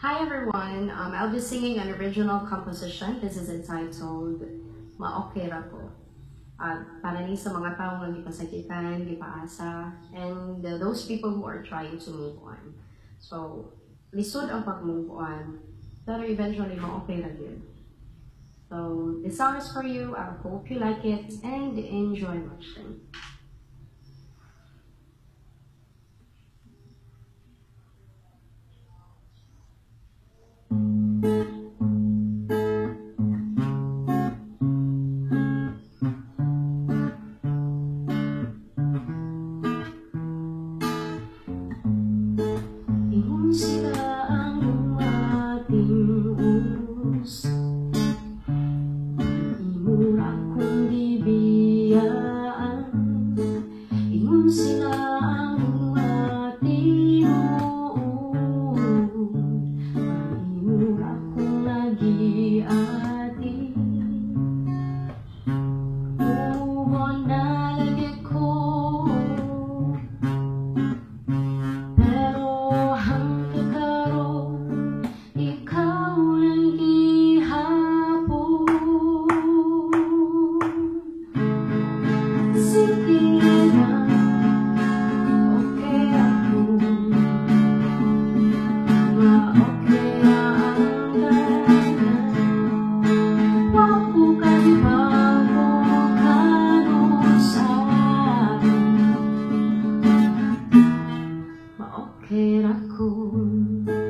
Hi everyone, um, I'll be singing an original composition. This is entitled Maokera ko. Uh, para ni sa mga tao nga gipasakitan, gipaasa, and uh, those people who are trying to move on. So, lisod ang pag-move on, pero eventually maokera yun. So, this song is for you. I hope you like it and enjoy watching. sila ang ating ubus Di mura kundi biyan Ma-okay